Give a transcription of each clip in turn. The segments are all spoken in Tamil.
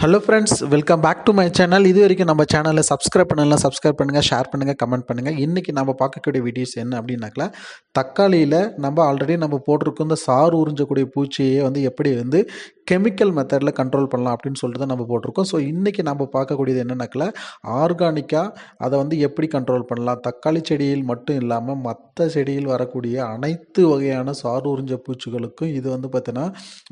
Hello friends welcome back to my channel இது வரைக்கும் நம்ம சேனலில் சப்ஸ்கிரைப் பண்ணலாம் சப்ஸ்கிரைப் பண்ணுங்கள் ஷேர் பண்ணுங்கள் கமெண்ட் பண்ணுங்கள் இன்றைக்கி நம்ம பார்க்கக்கூடிய வீடியோஸ் என்ன அப்படின்னாக்கல தக்காளியில் நம்ம ஆல்ரெடி நம்ம போட்டிருக்கோம் இந்த சாறு உறிஞ்சக்கூடிய பூச்சியை வந்து எப்படி வந்து கெமிக்கல் மெத்தடில் கண்ட்ரோல் பண்ணலாம் அப்படின்னு சொல்லிட்டு தான் நம்ம போட்டிருக்கோம். ஸோ இன்றைக்கி நம்ம பார்க்கக்கூடியது என்னென்னாக்கில் ஆர்கானிக்காக அதை வந்து எப்படி கண்ட்ரோல் பண்ணலாம்? தக்காளி செடியில் மட்டும் இல்லாமல் மற்ற செடியில் வரக்கூடிய அனைத்து வகையான சாறு உறிஞ்ச பூச்சிகளுக்கும் இது வந்து பார்த்திங்கன்னா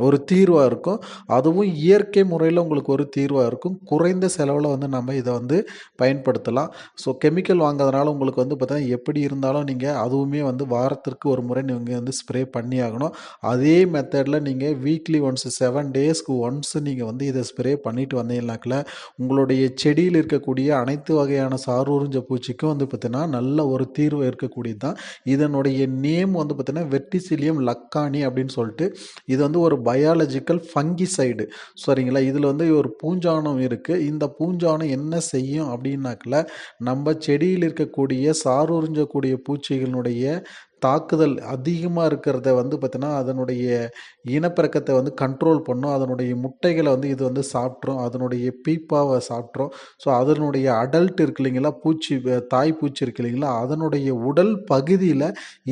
ஒரு தீர்வாக இருக்கும். அதுவும் இயற்கை முறையில் உங்களுக்கு ஒரு தீர்வாக இருக்கும். குறைந்த செலவில் வந்து நம்ம இதை வந்து பயன்படுத்தலாம். ஸோ கெமிக்கல் வாங்குறதுனால உங்களுக்கு வந்து பார்த்தீங்கன்னா எப்படி இருந்தாலும் நீங்கள் அதுவுமே வந்து வாரத்திற்கு ஒரு முறை நீங்கள் வந்து ஸ்ப்ரே பண்ணி ஆகணும் அதே மெத்தடில் நீங்கள் வீக்லி ஒன்ஸ் செவன் டேஸ்க்கு ஒன்ஸ் நீங்கள் வந்து இதை ஸ்ப்ரே பண்ணிட்டு வந்தீங்கனாக்கில் உங்களுடைய செடியில் இருக்கக்கூடிய அனைத்து வகையான சார் உறிஞ்ச பூச்சிக்கும் வந்து பார்த்தீங்கன்னா நல்ல ஒரு தீர்வு இருக்கக்கூடியது தான் இதனுடைய நேம் வந்து பார்த்தீங்கன்னா வெட்டிசிலியம் லக்கானி அப்படின்னு சொல்லிட்டு இது வந்து ஒரு பயாலஜிக்கல் ஃபங்கிசைடு சரிங்களா? இதில் வந்து ஒரு பூஞ்சானம் இருக்குது இந்த பூஞ்சானம் என்ன செய்யும் அப்படின்னாக்கில் நம்ம செடியில் இருக்கக்கூடிய சார் உறிஞ்சக்கூடிய பூச்சிகளுடைய தாக்குதல் அதிகமாக இருக்கிறத வந்து பார்த்தீங்கன்னா அதனுடைய இனப்பெருக்கத்தை வந்து கண்ட்ரோல் பண்ணும். அதனுடைய முட்டைகளை வந்து இது வந்து சாப்பிட்ரும். அதனுடைய பீப்பாவை சாப்பிட்ரும். ஸோ அதனுடைய அடல்ட் இருக்கு இல்லைங்களா பூச்சி தாய் பூச்சி இருக்கு இல்லைங்களா அதனுடைய உடல் பகுதியில்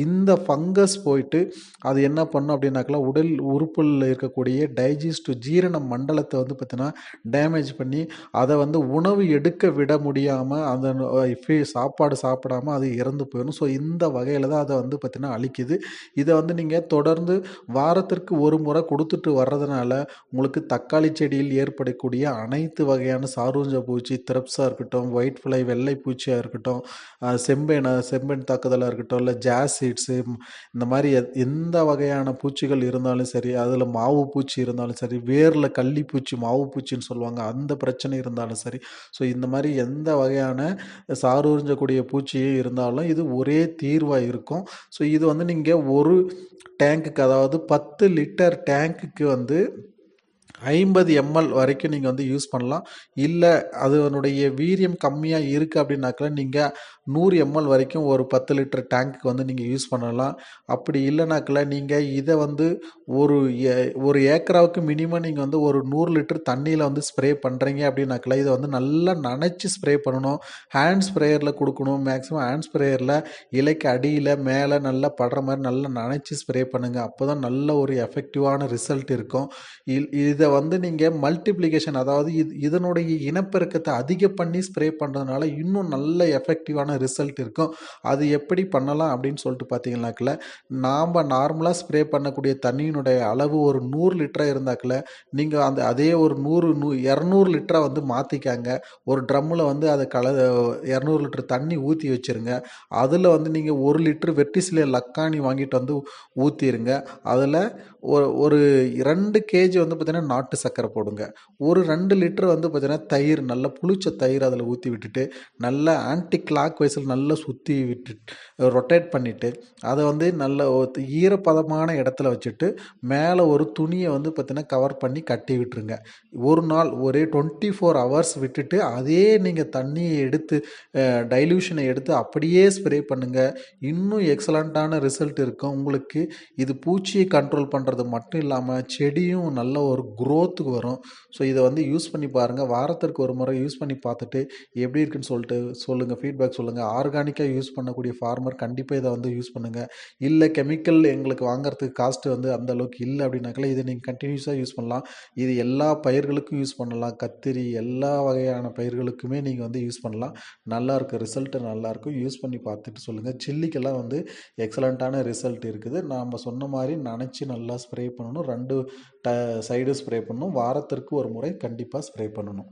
இந்த ஃபங்கஸ் போயிட்டு அது என்ன பண்ணும் அப்படின்னாக்கா உடல் உறுப்பில் இருக்கக்கூடிய டைஜஸ்ட் ஜீரண மண்டலத்தை வந்து பார்த்திங்கன்னா டேமேஜ் பண்ணி அதை வந்து உணவு எடுக்க விட முடியாமல் அந்த சாப்பாடு சாப்பிடாம அது இறந்து போயிடும். ஸோ இந்த வகையில் தான் அதை வந்து பார்த்தீங்கன்னா அழிக்குது. இதை வந்து நீங்கள் தொடர்ந்து வாரத்திற்கு ஒரு முறை கொடுத்துட்டு வர்றதுனால உங்களுக்கு தக்காளி செடியில் ஏற்படக்கூடிய அனைத்து வகையான சாரூஞ்ச பூச்சி திரப்ஸாக இருக்கட்டும் ஒயிட் ஃப்ளை வெள்ளை பூச்சியாக இருக்கட்டும் அஹ், செம்பேன செம்பெண் தாக்குதலாக இருக்கட்டும் இல்லை ஜாசிட்ஸு இந்த மாதிரி எத்- எந்த வகையான பூச்சிகள் இருந்தாலும் சரி அதில் மாவு பூச்சி இருந்தாலும் சரி வேரில் கள்ளி பூச்சி மாவு பூச்சின்னு சொல்லுவாங்க அந்த பிரச்சனை இருந்தாலும் சரி. ஸோ இந்த மாதிரி எந்த வகையான சாறு உறிஞ்சக்கூடிய பூச்சியே இருந்தாலும் இது ஒரே தீர்வாக இருக்கும். ஸோ இது வந்து நீங்கள் ஒரு டேங்க்குக்கு அதாவது பத்து லிட்டர் டேங்க்குக்கு வந்து ஐம்பது எம்எல் வரைக்கும் நீங்கள் வந்து யூஸ் பண்ணலாம். இல்லை அதனுடைய வீரியம் கம்மியாக இருக்குது அப்படின்னாக்கா நீங்கள் நூறு எம்எல் வரைக்கும் ஒரு பத்து லிட்டர் டேங்க்குக்கு வந்து நீங்கள் யூஸ் பண்ணலாம். அப்படி இல்லைனாக்கல நீங்கள் இதை வந்து ஒரு ஏ- ஒரு ஏக்கராவுக்கு மினிமம் நீங்கள் வந்து ஒரு நூறு லிட்டர் தண்ணியில் வந்து ஸ்ப்ரே பண்ணுறீங்க அப்படின்னாக்கல இதை வந்து நல்லா நனைச்சி ஸ்ப்ரே பண்ணணும். ஹேண்ட் ஸ்ப்ரேயரில் கொடுக்கணும். மேக்ஸிமம் ஹேண்ட் ஸ்ப்ரேயரில் இலைக்கு அடியில் மேலே நல்லா படுற மாதிரி நல்லா நனைச்சி ஸ்ப்ரே பண்ணுங்கள் அப்போ தான் நல்ல ஒரு எஃபெக்டிவான ரிசல்ட் இருக்கும். இல் இதை வந்து நீங்கள் மல்டிப்ளிகேஷன் அதாவது இது இதனுடைய இனப்பெருக்கத்தை அதிக பண்ணி ஸ்ப்ரே பண்ணுறதுனால இன்னும் நல்ல எஃபெக்டிவான ரிசல்ட் இருக்கும். அது எப்படி பண்ணலாம் அப்படின்னு சொல்லிட்டு பார்த்தீங்கன்னாக்கில் நாம் நார்மலாக ஸ்ப்ரே பண்ணக்கூடிய தண்ணியினுடைய அளவு ஒரு நூறு லிட்டராக இருந்தாக்கில் நீங்கள் அந்த அதே ஒரு நூறு நூ இரநூறு லிட்டரை வந்து மாற்றிக்காங்க ஒரு ட்ரம்மில் வந்து அதை கல இரநூறு லிட்டர் தண்ணி ஊற்றி வச்சுருங்க. அதில் வந்து நீங்கள் ஒரு லிட்டர் வெட்டிசிலே லக்கானி வாங்கிட்டு வந்து ஊற்றிடுங்க அதில் ஒரு ஒரு ரெண்டு கேஜி வந்து பார்த்தீங்கன்னா நாட்டு சர்க்கரை போடுங்க. ஒரு ரெண்டு லிட்டர் வந்து பார்த்தீங்கன்னா தயிர் நல்லா புளிச்ச தயிர் அதில் ஊற்றி விட்டுட்டு நல்லா ஆன்டி கிளாக் வைஸில் நல்லா சுற்றி விட்டு ரொட்டேட் பண்ணிவிட்டு அதை வந்து நல்ல ஒரு ஈரப்பதமான இடத்துல வச்சுட்டு மேலே ஒரு துணியை வந்து பார்த்தீங்கன்னா கவர் பண்ணி கட்டி விட்டுருங்க. ஒரு நாள் ஒரே டுவெண்ட்டி ஃபோர் ஹவர்ஸ் விட்டுட்டு அதே நீங்கள் தண்ணியை எடுத்து டைல்யூஷனை எடுத்து அப்படியே ஸ்ப்ரே பண்ணுங்கள் இன்னும் எக்ஸலண்ட்டான ரிசல்ட் இருக்கும். உங்களுக்கு இது பூச்சியை கண்ட்ரோல் பண்ணுறது மட்டும் இல்லாமல் செடியும் நல்ல ஒரு குரோத்துக்கு வரும். ஸோ இதை வந்து யூஸ் பண்ணி பாருங்கள் வாரத்திற்கு ஒரு முறை யூஸ் பண்ணி பார்த்துட்டு எப்படி இருக்குன்னு சொல்லிட்டு சொல்லுங்கள் ஃபீட்பேக் சொல்லுங்கள் ஆர்கானிக்காக யூஸ் பண்ணக்கூடிய ஃபார்மர் கண்டிப்பாக இதை வந்து யூஸ் பண்ணுங்கள் இல்லை கெமிக்கல் எங்களுக்கு வாங்குறதுக்கு காஸ்ட்டு வந்து அந்த அளவுக்கு இல்லை அப்படின்னாக்கல இதை நீங்கள் கண்டினியூஸாக யூஸ் பண்ணலாம். இது எல்லா பயிர்களுக்கும் யூஸ் பண்ணலாம். கத்திரி எல்லா வகையான பயிர்களுக்குமே நீங்கள் வந்து யூஸ் பண்ணலாம். நல்லாயிருக்கு ரிசல்ட்டு நல்லாயிருக்கும் யூஸ் பண்ணி பார்த்துட்டு சொல்லுங்கள் சில்லிக்கெல்லாம் வந்து எக்ஸலண்ட்டான ரிசல்ட் இருக்குது. நாம் சொன்ன மாதிரி நினச்சி நல்லா ஸ்ப்ரே பண்ணணும். ரெண்டு ட சைடு ஸ்ப்ரே பண்ணணும். வாரத்திற்கு ஒரு முறை கண்டிப்பாக ஸ்ப்ரே பண்ணணும்.